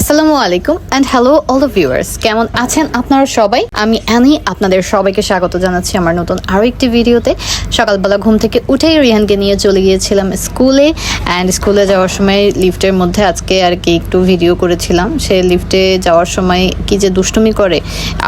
আসসালামু আলাইকুম and hello all the viewers কেমন আছেন আপনারা সবাই? আমি অ্যানি আপনাদের সবাইকে স্বাগত জানাচ্ছি আমার নতুন আরও একটি ভিডিওতে। সকালবেলা ঘুম থেকে উঠেই রিহানকে নিয়ে চলে গিয়েছিলাম স্কুলে অ্যান্ড স্কুলে যাওয়ার সময় লিফটের মধ্যে আজকে আর কি একটু ভিডিও করেছিলাম। সে লিফটে যাওয়ার সময় কি যে দুষ্টুমি করে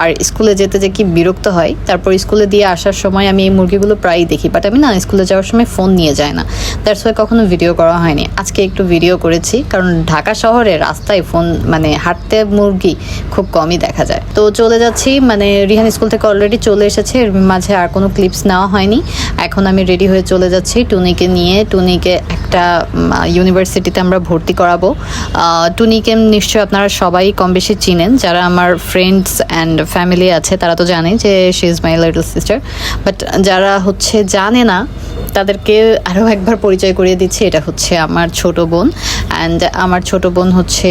আর স্কুলে যেতে যে কি বিরক্ত হয়। তারপর স্কুলে দিয়ে আসার সময় আমি এই মুরগিগুলো প্রায়ই দেখি বাট আমি না স্কুলে যাওয়ার সময় ফোন নিয়ে যায় না। দ্যাটস ওয়াই কখনো ভিডিও করা হয়নি। আজকে একটু ভিডিও করেছি, কারণ ঢাকা শহরে রাস্তায় ফোন মানে হাঁটতে মুরগি খুব কমই দেখা যায়। তো চলে যাচ্ছি মানে রিহান স্কুল থেকে অলরেডি চলে এসেছে, এর মাঝে আর কোনো ক্লিপস নেওয়া হয়নি। এখন আমি রেডি হয়ে চলে যাচ্ছি টুনিকে নিয়ে। টুনিকে একটা ইউনিভার্সিটিতে আমরা ভর্তি করাবো। টুনিকে নিশ্চয়ই আপনারা সবাই কম বেশি চিনেন। যারা আমার ফ্রেন্ডস অ্যান্ড ফ্যামিলি আছে, তারা তো জানে যে she is my little sister but যারা হচ্ছে জানে না, তাদেরকে আরও একবার পরিচয় করিয়ে দিচ্ছি। এটা হচ্ছে আমার ছোট বোন। অ্যান্ড আমার ছোট বোন হচ্ছে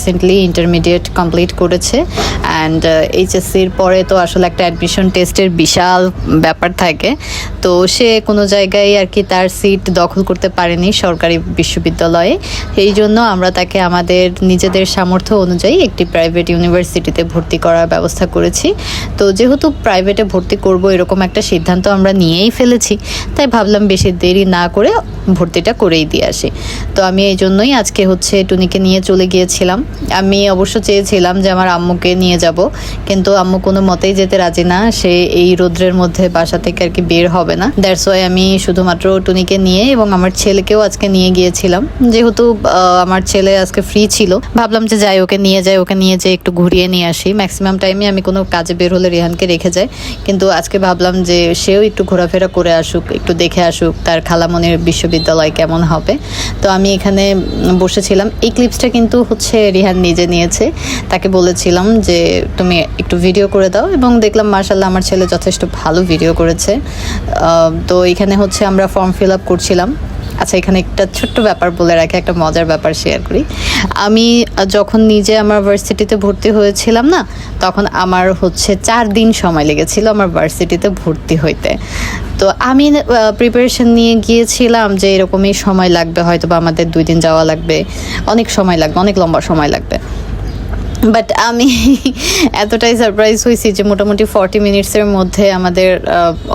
রিসেন্টলি ইন্টারমিডিয়েট কমপ্লিট করেছে। অ্যান্ড এইচএসসির পরে তো আসলে একটা অ্যাডমিশন টেস্টের বিশাল ব্যাপার থাকে। তো সে কোনো জায়গায় আর কি তার সিট দখল করতে পারেনি সরকারি বিশ্ববিদ্যালয়ে। এই জন্য আমরা তাকে আমাদের নিজেদের সামর্থ্য অনুযায়ী একটি প্রাইভেট ইউনিভার্সিটিতে ভর্তি করার ব্যবস্থা করেছি। তো যেহেতু প্রাইভেটে ভর্তি করব এরকম একটা সিদ্ধান্ত আমরা নিয়েই ফেলেছি, তাই ভাবলাম বেশি দেরি না করে ভর্তিটা করেই দিয়ে আসি। তো আমি এই জন্যই আজকে হচ্ছে টুনিকে নিয়ে চলে গিয়েছিলাম। আমি অবশ্য চেয়েছিলাম যে আমার আম্মুকে নিয়ে যাব, কিন্তু আম্মু কোনো মতেই যেতে রাজি না। সে এই রোদ্রের মধ্যে বাসা থেকে আর কি বের হবে না। দ্যাটস ওয়াই আমি শুধুমাত্র টুনিকে নিয়ে এবং আমার ছেলেকেও আজকে নিয়ে গিয়েছিলাম। যেহেতু আমার ছেলে আজকে ফ্রি ছিল, ভাবলাম যে যাই, ওকে নিয়ে যাই, ওকে নিয়ে যাই একটু ঘুরিয়ে নিয়ে আসি। ম্যাক্সিমাম টাইমে আমি কোনো কাজে বের হলে রেহানকে রেখে যাই। কিন্তু আজকে ভাবলাম যে সেও একটু ঘোরাফেরা করে আসুক, একটু দেখে আসুক তার খালামনির বিশ্ববিদ্যালয় কেমন হবে। তো আমি এখানে বসেছিলাম। এই ক্লিপসটা কিন্তু হচ্ছে রিহান নিজে নিয়েছে। তাকে বলেছিলাম যে, তুমি একটু ভিডিও করে দাও। এবং দেখলাম মার্শাল্লাহ আমার ছেলে যথেষ্ট ভালো ভিডিও করেছে। তো এখানে হচ্ছে আমরা ফর্ম ফিল আপ করছিলাম। আচ্ছা এখানে একটা ছোট্ট ব্যাপার বলে রাখি, একটা মজার ব্যাপার শেয়ার করি। আমি যখন নিজে আমার ভার্সিটিতে ভর্তি হয়েছিলাম না, তখন আমার হচ্ছে চার দিন সময় লেগেছিল আমার ভার্সিটিতে ভর্তি হইতে। তো আমি প্রিপারেশন নিয়ে গিয়েছিলাম যে এরকমই সময় লাগবে হয়তো বা আমাদের দুই দিন যাওয়া লাগবে। অনেক সময় লাগবে, অনেক লম্বা সময় লাগবে। বাট আমি এতটাই সারপ্রাইজ হয়েছি যে মোটামুটি ফর্টি মিনিটসের মধ্যে আমাদের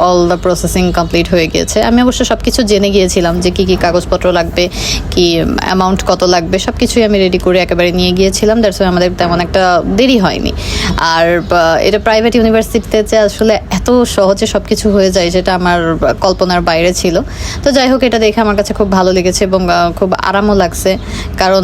অল দ্য প্রসেসিং কমপ্লিট হয়ে গিয়েছে। আমি অবশ্য সব কিছু জেনে গিয়েছিলাম যে কী কী কাগজপত্র লাগবে, কি অ্যামাউন্ট কত লাগবে সব কিছুই আমি রেডি করে একেবারে নিয়ে গিয়েছিলাম। দ্যাটস আমাদের তেমন একটা দেরি হয়নি। আর এটা প্রাইভেট ইউনিভার্সিটিতে যে আসলে এত সহজে সব কিছু হয়ে যায় যেটা আমার কল্পনার বাইরে ছিল। তো যাই হোক, এটা দেখে আমার কাছে খুব ভালো লেগেছে এবং খুব আরামও লাগছে। কারণ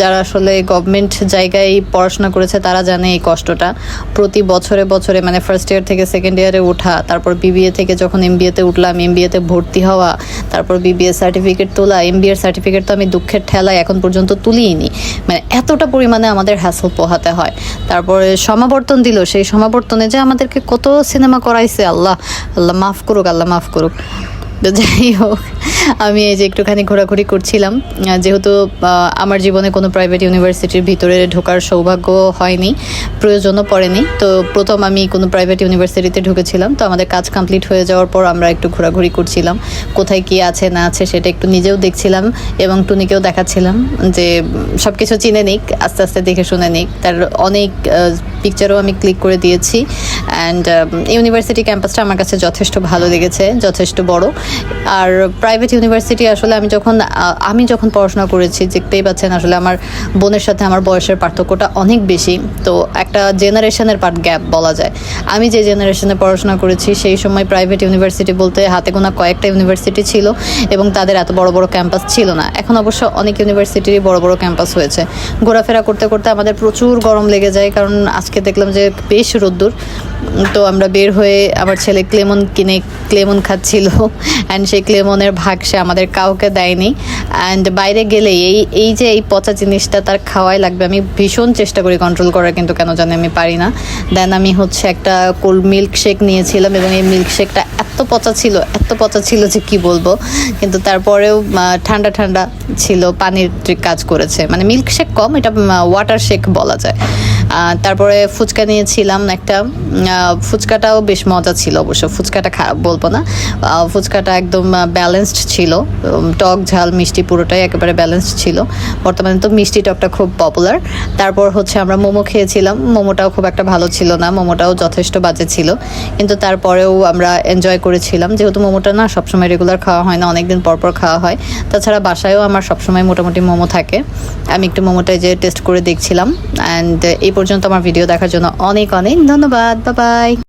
যারা আসলে গভর্নমেন্ট জায়গায় পড়াশোনা করেছে, তারা জানে এই কষ্টটা। প্রতি বছরে বছরে মানে ফার্স্ট ইয়ার থেকে সেকেন্ড ইয়ারে ওঠা, তারপর বিবিএ থেকে যখন এমবিএতে উঠলাম এমবিএতে ভর্তি হওয়া, তারপর বিবিএ সার্টিফিকেট তোলা এমবিএর সার্টিফিকেট তো আমি দুঃখের ঠেলায় এখন পর্যন্ত তুলিনি মানে এতটা পরিমাণে আমাদের হ্যাসল পোহাতে হয়। তারপরে সমাবর্তন দিল। সেই সমাবর্তনে যে আমাদেরকে কত সিনেমা করাইছে, আল্লাহ আল্লাহ মাফ করুক, আল্লাহ মাফ করুক। তো যাই হোক, আমি এই যে একটুখানি ঘোরাঘুরি করছিলাম। যেহেতু আমার জীবনে কোনো প্রাইভেট ইউনিভার্সিটির ভিতরে ঢোকার সৌভাগ্য হয়নি, প্রয়োজনও পড়েনি। তো প্রথম আমি কোনো প্রাইভেট ইউনিভার্সিটিতে ঢুকেছিলাম, তো আমাদের কাজ কমপ্লিট হয়ে যাওয়ার পর আমরা একটু ঘোরাঘুরি করছিলাম। কোথায় কি আছে, না আছে, সেটা একটু নিজেও দেখছিলাম এবং টুনিকেও দেখাচ্ছিলাম যে সব কিছু চিনে নিক, আস্তে আস্তে দেখে শুনে নিক। তার অনেক পিকচারও আমি ক্লিক করে দিয়েছি। অ্যান্ড ইউনিভার্সিটি ক্যাম্পাসটা আমার কাছে যথেষ্ট ভালো লেগেছে, যথেষ্ট বড়। আর প্রাইভেট ইউনিভার্সিটি আসলে আমি যখন আমি যখন পড়াশোনা করেছি দেখতেই পাচ্ছেন আসলে আমার বোনের সাথে আমার বয়সের পার্থক্যটা অনেক বেশি। তো একটা জেনারেশনের পার্ট গ্যাপ বলা যায়। আমি যে জেনারেশনে পড়াশোনা করেছি, সেই সময় প্রাইভেট ইউনিভার্সিটি বলতে হাতে গোনা কয়েকটা ইউনিভার্সিটি ছিল এবং তাদের এত বড় বড় ক্যাম্পাস ছিল না। এখন অবশ্য অনেক ইউনিভার্সিটিরই বড় বড় ক্যাম্পাস হয়েছে। ঘোরাফেরা করতে করতে আমাদের প্রচুর গরম লেগে যায়, কারণ আজকে দেখলাম যে বেশ রোদ্দুর। তো আমরা বের হয়ে আমার ছেলে ক্লেমন কিনে ক্লেমন খাচ্ছিল। অ্যান্ড সেই ক্লেমনের ভাগ সে আমাদের কাউকে দেয়নি। অ্যান্ড বাইরে গেলে এই এই যে এই পচা জিনিসটা তার খাওয়াই লাগবে, আমি ভীষণ চেষ্টা করি কন্ট্রোল করার, কিন্তু কেন জানি আমি পারি না। দেন আমি হচ্ছে একটা কোল্ড মিল্ক শেক নিয়েছিলাম এবং এই মিল্ক শেকটা এত পচা ছিল, এত পচা ছিল যে কি বলব। কিন্তু তারপরেও ঠান্ডা ঠান্ডা ছিল, পানির কাজ করেছে। মানে মিল্ক শেক কম, এটা ওয়াটার শেক বলা যায়। তারপরে ফুচকা নিয়েছিলাম একটা। ফুচকাটাও বেশ মজা ছিল অবশ্য। ফুচকাটা খারাপ বলব না। ফুচকাটা একদম ব্যালেন্সড ছিল। টক ঝাল, মিষ্টি পুরোটাই একেবারে ব্যালেন্সড ছিল। বর্তমানে তো মিষ্টি টকটা খুব পপুলার তারপর হচ্ছে আমরা মোমো খেয়েছিলাম। মোমোটাও খুব একটা ভালো ছিল না। মোমোটাও যথেষ্ট বাজে ছিল। কিন্তু তারপরেও আমরা এনজয় করেছিলাম। যেহেতু মোমোটা না সবসময় রেগুলার খাওয়া হয় না, অনেকদিন পর পর খাওয়া হয়। তাছাড়া বাসায়ও আমার সবসময় মোটামুটি মোমো থাকে। আমি একটু মোমোটাই যে টেস্ট করে দেখছিলাম। অ্যান্ড এই পর্যন্ত আমার ভিডিও দেখার জন্য অনেক অনেক ধন্যবাদ। বাই